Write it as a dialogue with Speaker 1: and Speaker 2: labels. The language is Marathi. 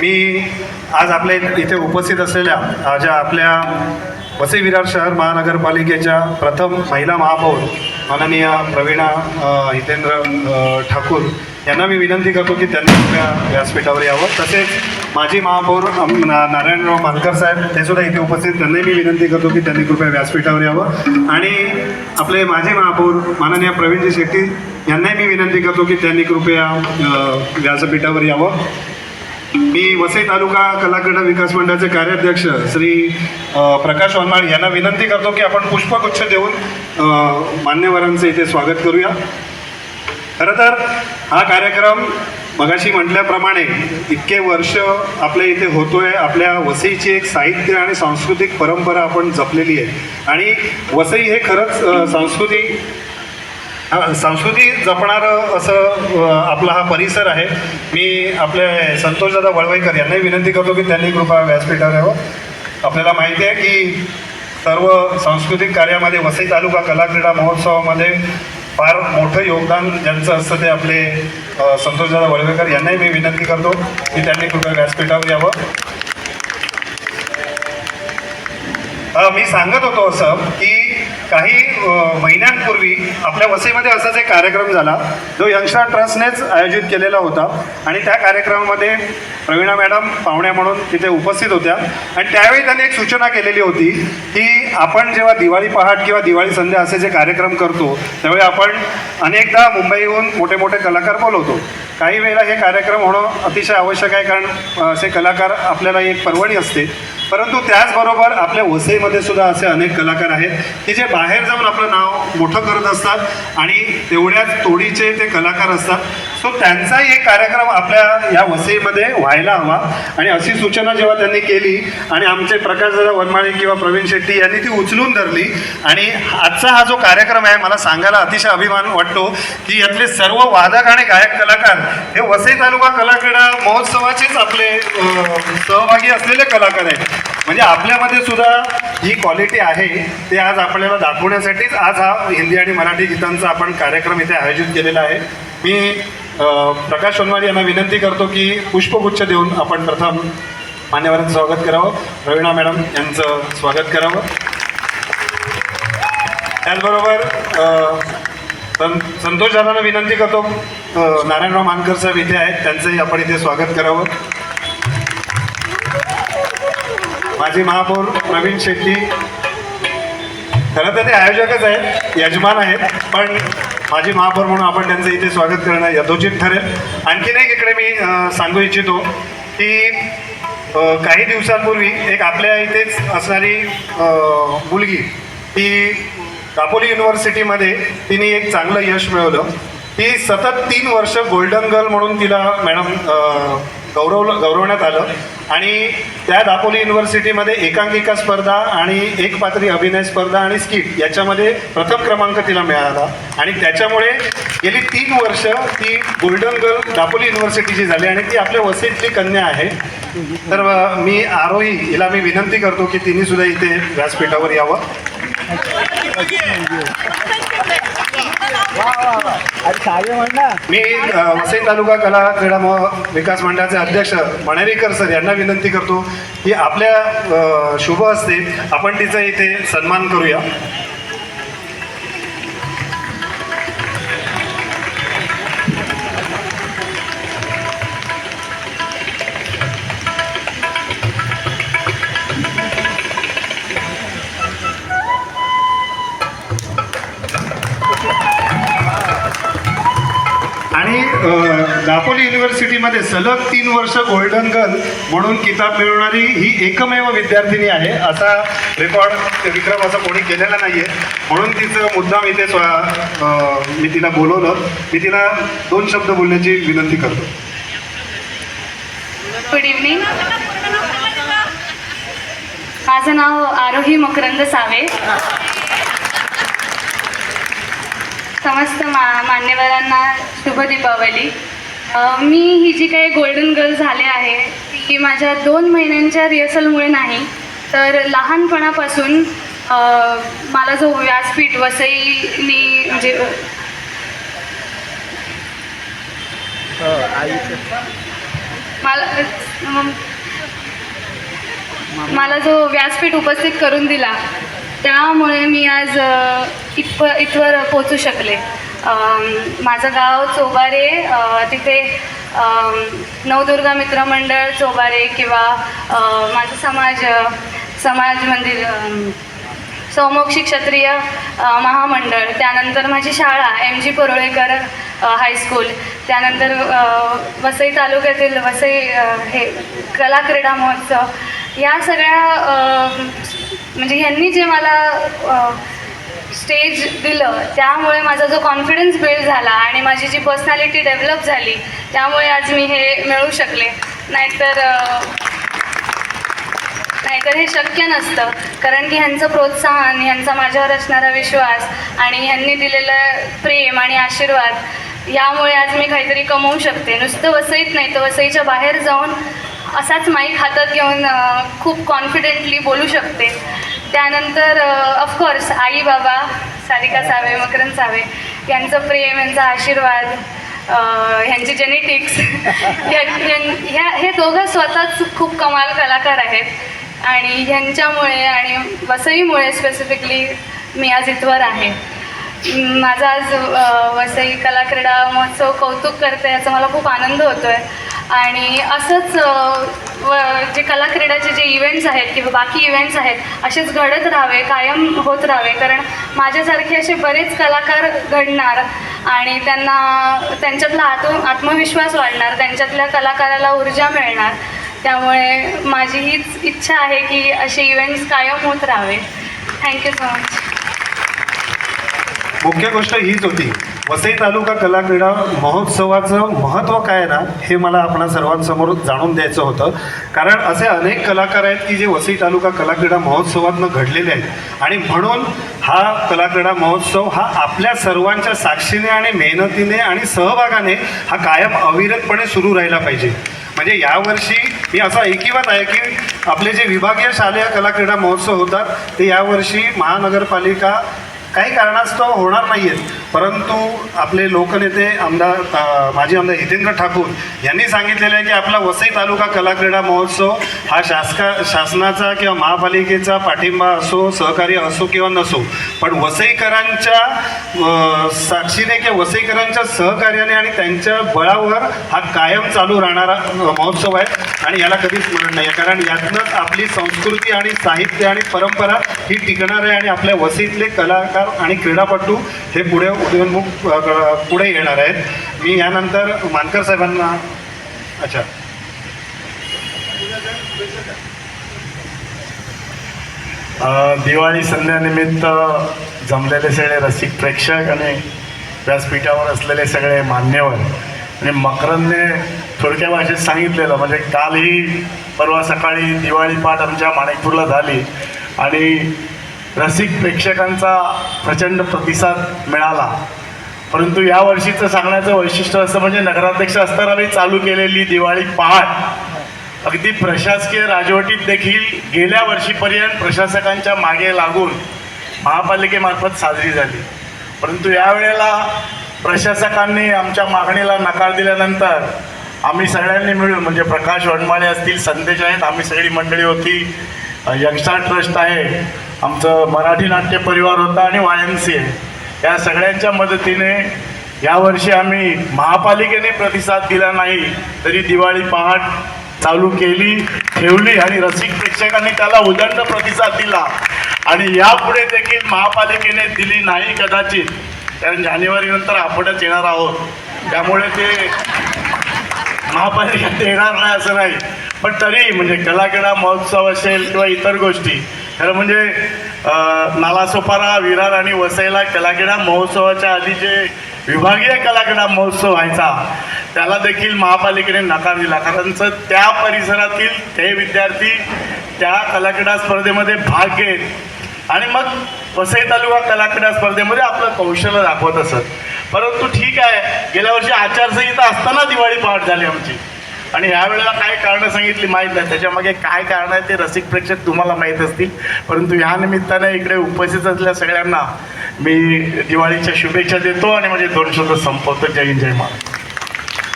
Speaker 1: मी आज आपल्या इथे उपस्थित असलेल्या अ, ज्या आपल्या वसई विरार शहर महानगरपालिकेच्या प्रथम महिला महापौर माननीय प्रवीणा हितेंद्र ठाकूर यांना मी विनंती करतो की त्यांनी आपल्या व्यासपीठावर यावं. तसेच माजी महापौर नारायणराव मानकर साहेब ते सुद्धा इथे उपस्थित. त्यांनाही मी विनंती करतो की त्यांनी कृपया व्यासपीठावर यावं. आणि आपले माजी महापौर माननीय प्रवीणजी शेट्टी यांनाही मी विनंती करतो की त्यांनी कृपया व्यासपीठावर यावं. मी वसई तालुका कलाक्रीडा विकास मंडळाचे कार्याध्यक्ष श्री प्रकाश वनमाळ यांना विनंती करतो की आपण पुष्पगुच्छ देऊन मान्यवरांचं इथे स्वागत करूया. खरं तर हा कार्यक्रम मगाशी म्हटल्याप्रमाणे इतके वर्ष आपल्या इथे होतोय आपल्या वसईची एक साहित्य आणि सांस्कृतिक परंपरा आपण जपलेली आहे. आणि वसई हे खरंच सांस्कृतिक संस्कृती जपणारं असं आपला हा परिसर आहे. मी आपले संतोषदादा वळवईकर यांनाही विनंती करतो की त्यांनी कृपया व्यासपीठावर यावं. आपल्याला माहिती आहे की सर्व सांस्कृतिक कार्यामध्ये वसई तालुका कला क्रीडा महोत्सवामध्ये फार मोठं योगदान ज्यांचं असतं ते आपले संतोषदादा वळवेकर यांनाही मी विनंती करतो की त्यांनी कृपया व्यासपीठावर यावं. मी सांगत होतो असं की काही महिन्यांपूर्वी आपल्या वसईमध्ये असाच एक कार्यक्रम झाला. जो यंगस्टार ट्रस्टनेच आयोजित केलेला होता. आणि त्या कार्यक्रमामध्ये प्रवीणा मॅडम पाहुण्या म्हणून तिथे उपस्थित होत्या. आणि त्यावेळी त्यांनी एक सूचना केलेली होती की आपण जेव्हा दिवाळी पहाट किंवा दिवाळी संध्या असे जे कार्यक्रम करतो त्यावेळी आपण अनेकदा मुंबईहून मोठे मोठे कलाकार बोलवतो. काही वेळेला हे कार्यक्रम होणं अतिशय आवश्यक आहे कारण असे कलाकार आपल्याला एक पर्वणी असते. परंतु त्याचबरोबर आपल्या वसईमध्ये सुद्धा असे अनेक कलाकार आहेत की जे बाहेर जाऊन आपलं नाव मोठं करत असतात आणि तेवढ्याच तोडीचे ते कलाकार असतात. सो त्यांचाही एक कार्यक्रम आपल्या या वसईमध्ये व्हायला हवा. आणि अशी सूचना जेव्हा त्यांनी केली आणि आमचे प्रकाशदादा वनमाळे किंवा प्रवीण शेट्टी यांनी ती उचलून धरली. आणि आजचा हा जो कार्यक्रम आहे मला सांगायला अतिशय अभिमान वाटतो की यातले सर्व वादक आणि गायक कलाकार हे वसई तालुका कलाक्रीडा महोत्सवाचेच आपले सहभागी असलेले कलाकार आहेत. म्हणजे आपल्यामध्ये सुद्धा ही क्वालिटी आहे ते आज आपल्याला दाखवण्यासाठीच आज हा हिंदी आणि मराठी गीतांचा आपण कार्यक्रम इथे आयोजित केलेला आहे. मी प्रकाश वनवाडी यांना विनंती करतो की पुष्पगुच्छ देऊन आपण प्रथम मान्यवरांचं स्वागत करावं. रवीणा मॅडम यांचं स्वागत करावं. त्याचबरोबर सं संतोष दादांना विनंती करतो नारायणराव मानकर साहेब इथे आहेत त्यांचंही आपण इथे स्वागत करावं. माझी महापौर प्रवीण शेट्टी. खरं तर ते आयोजकच आहेत यजमान आहेत पण माजी महापौर म्हणून आपण त्यांचं इथे स्वागत करणं यथोचित ठरेल. आणखीन एक इकडे मी सांगू इच्छितो की काही दिवसांपूर्वी एक आपल्या इथेच असणारी मुलगी ती दापोली युनिव्हर्सिटीमध्ये तिने एक चांगलं यश मिळवलं. ती सतत तीन वर्ष गोल्डन गर्ल म्हणून तिला मॅडम गौरवलं गौरव गौरवण्यात आलं. आणि त्या दापोली युनिव्हर्सिटीमध्ये एकांकिका स्पर्धा आणि एक पात्री अभिनय स्पर्धा आणि स्किट याच्यामध्ये प्रथम क्रमांक तिला मिळाला. आणि त्याच्यामुळे गेली तीन वर्ष ती गोल्डन गर्ल दापोली युनिव्हर्सिटीची झाली आणि ती आपल्या वसईतली कन्या आहे. तर मी आरोही हिला मी विनंती करतो की तिने सुद्धा इथे व्यासपीठावर यावं. मी वसई तालुका कला क्रीडा म- विकास मंडळाचे अध्यक्ष मणेरीकर सर यांना विनंती करतो की आपल्या शुभ असते आपण तिचा इथे सन्मान करूया. दापोली युनिव्हर्सिटीमध्ये सलग तीन वर्ष गोल्डन गर्ल म्हणून किताब मिळवणारी ही एकमेव विद्यार्थिनी आहे. असा रेकॉर्ड विक्रम असा कोणी केलेला नाही आहे म्हणून तिचं मुद्दाम इथे स्व मी तिला बोलवलं. मी तिला दोन शब्द बोलण्याची विनंती करतो.
Speaker 2: गुड इव्हनिंग माझं नाव आरोही मकरंद सावे. समस्त मा मान्यवरांना शुभ दीपावली. मी ही जी काही गोल्डन गर्ल झाले आहे ती माझ्या दोन महिन्यांच्या रिहर्सलमुळे नाही. तर लहानपणापासून मला जो व्यासपीठ वसईनी म्हणजे मला मला जो व्यासपीठ उपस्थित करून दिला त्यामुळे मी आज इथप इथवर पोचू शकले. माझं गाव चोबारे तिथे नवदुर्गा मित्र मंडळ चोबारे किंवा माझं समाज समाज मंदिर सौमोक्षी क्षत्रिय महामंडळ त्यानंतर माझी शाळा एम जी परोळेकर हायस्कूल त्यानंतर वसई तालुक्यातील वसई हे कला क्रीडा महोत्सव या सगळ्या म्हणजे ह्यांनी जे मला स्टेज दिलं त्यामुळे माझा जो कॉन्फिडन्स बिल्ड झाला आणि माझी जी पर्सनॅलिटी डेव्हलप झाली त्यामुळे आज मी हे मिळू शकले. नाहीतर नाहीतर हे शक्य नसतं. कारण की ह्यांचं प्रोत्साहन ह्यांचा माझ्यावर असणारा विश्वास आणि ह्यांनी दिलेलं प्रेम आणि आशीर्वाद यामुळे आज मी काहीतरी कमवू शकते. नुसतं वसईत नाही तर वसईच्या बाहेर जाऊन असाच माईक हातात घेऊन खूप कॉन्फिडेंटली बोलू शकते. त्यानंतर ऑफकोर्स आई बाबा सारिका सावे मकरंद सावे यांचं प्रेम यांचा आशीर्वाद ह्यांचे ह्यांची जेनेटिक्स ह्या हे दोघं स्वतःच खूप कमाल कलाकार आहेत. आणि ह्यांच्यामुळे आणि वसईमुळे स्पेसिफिकली मी आज इथवर आहे. माझा आज वसई कला क्रीडा महोत्सव कौतुक करते याचा मला खूप आनंद होतो आहे आणि असंच व जे कला क्रीडाचे जे इव्हेंट्स आहेत किंवा बाकी इव्हेंट्स आहेत असेच घडत राहावे कायम होत राहावे. कारण माझ्यासारखे असे बरेच कलाकार घडणार आणि त्यांना त्यांच्यातला आत्म आत्मविश्वास वाढणार त्यांच्यातल्या कलाकाराला ऊर्जा मिळणार. त्यामुळे माझी हीच इच्छा आहे की असे इव्हेंट्स कायम होत राहावे. थँक्यू सो मच
Speaker 1: मुख्य गोष्ट हीच होती. वसई तालुका कला क्रीडा महोत्सवाचं महत्त्व काय आहे ना हे मला आपणा सर्वांसमोर जाणून द्यायचं होतं. कारण असे अनेक कलाकार आहेत की जे वसई तालुका कला क्रीडा महोत्सवातनं घडलेले आहेत. आणि म्हणून हा कला क्रीडा महोत्सव हा आपल्या सर्वांच्या साक्षीने आणि मेहनतीने आणि सहभागाने हा कायम अविरतपणे सुरू राहिला पाहिजे. म्हणजे यावर्षी मी असा एकीवात आहे की आपले जे विभागीय शालेय कला क्रीडा महोत्सव होतात ते यावर्षी महानगरपालिका काही कारणास्तव होणार नाही आहेत परंतु आपले लोकनेते आमदार माजी आमदार हितेंद्र ठाकूर यांनी सांगितलेलं आहे की आपला वसई तालुका कला क्रीडा महोत्सव हा शासका शासनाचा किंवा महापालिकेचा पाठिंबा असो सहकार्य असो किंवा नसो पण वसईकरांच्या साक्षीने किंवा वसईकरांच्या सहकार्याने आणि त्यांच्या बळावर हा कायम चालू राहणारा महोत्सव आहे. आणि याला कधीच मरण नाही आहे कारण यातनंच आपली संस्कृती आणि साहित्य आणि परंपरा ही टिकणार आहे आणि आपल्या वसईतले कलाकार आणि क्रीडापटू हे पुढे उदयोन्मुख अ, पुढे येणार आहेत. मी यानंतर मानकर साहेबांना अच्छा.
Speaker 3: दिवाळी संध्यानिमित्त जमलेले सगळे रसिक प्रेक्षक आणि व्यासपीठावर असलेले सगळे मान्यवर आणि मकरंदने थोडक्या भाषेत सांगितलेलं म्हणजे कालही परवा सकाळी दिवाळी पाठ आमच्या माणिकपूरला झाली आणि रसिक प्रेक्षकांचा प्रचंड प्रतिसाद मिळाला. परंतु या वर्षीचं सांगण्याचं वैशिष्ट्य असं म्हणजे नगराध्यक्ष असताना मी चालू केलेली दिवाळी पहाट अगदी प्रशासकीय राजवटीत देखील गेल्या वर्षीपर्यंत प्रशासकांच्या मागे लागून महापालिकेमार्फत साजरी झाली. परंतु यावेळेला प्रशासकांनी आमच्या मागणीला नकार दिल्यानंतर आम्ही सगळ्यांनी मिळून म्हणजे प्रकाश वनमाळे असतील संदेश आहेत आम्ही सगळी मंडळी होती यंगस्टार ट्रस्ट आहे आमचं मराठी नाट्य परिवार होता आणि वाय एम सी या सगळ्यांच्या मदतीने यावर्षी आम्ही महापालिकेने प्रतिसाद दिला नाही तरी दिवाळी पहाट चालू केली ठेवली आणि रसिक प्रेक्षकांनी त्याला उदंड प्रतिसाद दिला. आणि यापुढे देखील महापालिकेने दिली नाही कदाचित कारण जानेवारीनंतर आपणच येणार आहोत. त्यामुळे ते महापालिकेत येणार नाही असं नाही. पण तरी म्हणजे कलाकडा महोत्सव असेल किंवा इतर गोष्टी खरं म्हणजे नालासोपारा विरार आणि वसईला कलाकडा महोत्सवाच्या आधी जे विभागीय कलाकडा महोत्सव व्हायचा त्याला देखील महापालिकेने नकार दिला. कारण त्या परिसरातील ते विद्यार्थी त्या कलाकडा स्पर्धेमध्ये भाग घेत आणि मग वसई तालुका कलाक्रीडा स्पर्धेमध्ये आपलं कौशल्य दाखवत असत. परंतु ठीक आहे गेल्या वर्षी आचारसंहिता असताना दिवाळी पहाट झाली आमची. आणि ह्या वेळेला काय कारणं सांगितली माहीत नाही. त्याच्यामागे काय कारण आहे ते रसिक प्रेक्षक तुम्हाला माहीत असतील. परंतु ह्या निमित्ताने इकडे उपस्थित असलेल्या सगळ्यांना मी दिवाळीच्या शुभेच्छा देतो आणि म्हणजे दोन शब्द संपवतो. जय हिंद जय महाराज